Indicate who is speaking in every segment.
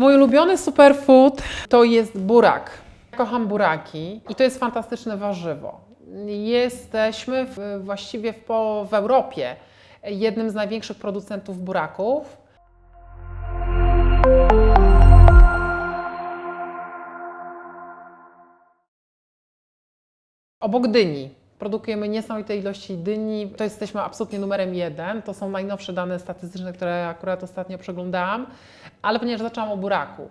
Speaker 1: Mój ulubiony superfood to jest burak. Kocham buraki i to jest fantastyczne warzywo. Jesteśmy w, właściwie w, w Europie jednym z największych producentów buraków. Obok dyni. Produkujemy niesamowite ilości dyni. To jesteśmy absolutnie numerem jeden. To są najnowsze dane statystyczne, które akurat ostatnio przeglądałam. Ale ponieważ zaczęłam o buraku.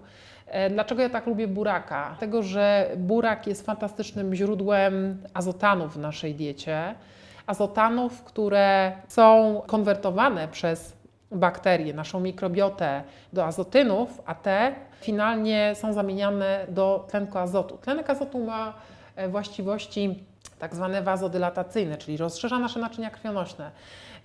Speaker 1: E, Dlaczego ja tak lubię buraka? Dlatego, że burak jest fantastycznym źródłem azotanów w naszej diecie. Azotanów, które są konwertowane przez bakterie, naszą mikrobiotę do azotynów, a te finalnie są zamieniane do tlenku azotu. Tlenek azotu ma e, właściwości tak zwane wazodylatacyjne, czyli rozszerza nasze naczynia krwionośne.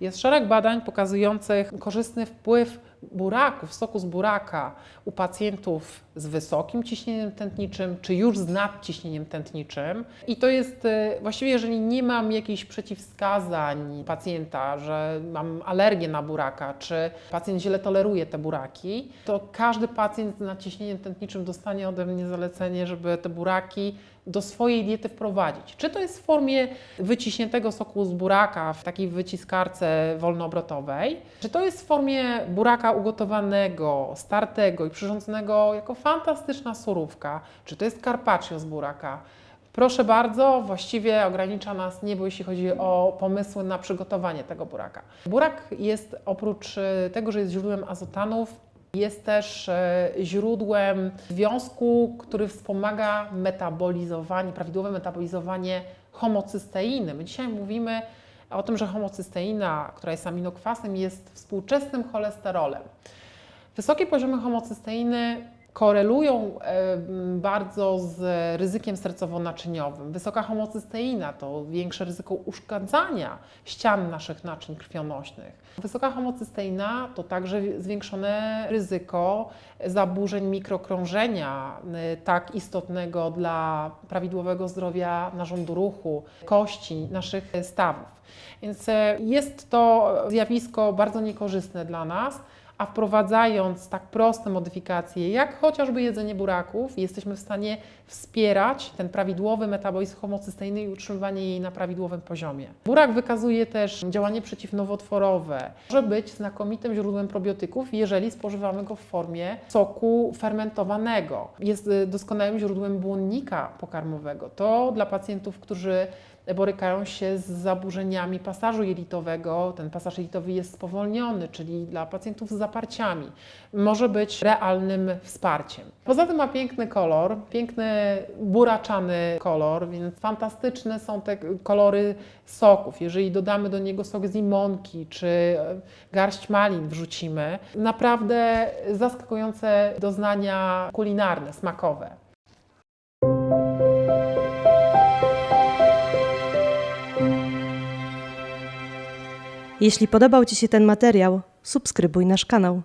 Speaker 1: Jest szereg badań pokazujących korzystny wpływ buraków, soku z buraka u pacjentów z wysokim ciśnieniem tętniczym, czy już z nadciśnieniem tętniczym. I to jest y, właściwie, jeżeli nie mam jakichś przeciwwskazań pacjenta, że mam alergię na buraka, czy pacjent źle toleruje te buraki, to każdy pacjent z nadciśnieniem tętniczym dostanie ode mnie zalecenie, żeby te buraki do swojej diety wprowadzić. Czy to jest w formie wyciśniętego soku z buraka w takiej wyciskarce wolnoobrotowej, czy to jest w formie buraka ugotowanego, startego i przyrządzonego jako fantastyczna surówka, czy to jest carpaccio z buraka. Proszę bardzo, właściwie ogranicza nas niebo, jeśli chodzi o pomysły na przygotowanie tego buraka. Burak jest oprócz e, tego, że jest źródłem azotanów, jest też e, źródłem związku, który wspomaga metabolizowanie, prawidłowe metabolizowanie homocysteiny. My dzisiaj mówimy o tym, że homocysteina, która jest aminokwasem, jest współczesnym cholesterolem. Wysokie poziomy homocysteiny korelują bardzo z ryzykiem sercowo-naczyniowym. Wysoka homocysteina to większe ryzyko uszkadzania ścian naszych naczyń krwionośnych. Wysoka homocysteina to także zwiększone ryzyko zaburzeń mikrokrążenia, y, tak istotnego dla prawidłowego zdrowia narządu ruchu, kości, naszych stawów. Więc e, jest to zjawisko bardzo niekorzystne dla nas a wprowadzając tak proste modyfikacje, jak chociażby jedzenie buraków, jesteśmy w stanie wspierać ten prawidłowy metabolizm homocysteiny i utrzymywanie jej na prawidłowym poziomie. Burak wykazuje też działanie przeciwnowotworowe. Może być znakomitym źródłem probiotyków, jeżeli spożywamy go w formie soku fermentowanego. Jest y, doskonałym źródłem błonnika pokarmowego. To dla pacjentów, którzy borykają się z zaburzeniami pasażu jelitowego. Ten pasaż jelitowy jest spowolniony, czyli dla pacjentów z zaparciami może być realnym wsparciem. Poza tym ma piękny kolor, piękny buraczany kolor, więc fantastyczne są te kolory soków. Jeżeli dodamy do niego sok z limonki czy garść malin wrzucimy, naprawdę zaskakujące doznania kulinarne, smakowe.
Speaker 2: Jeśli podobał Ci się ten materiał, subskrybuj nasz kanał.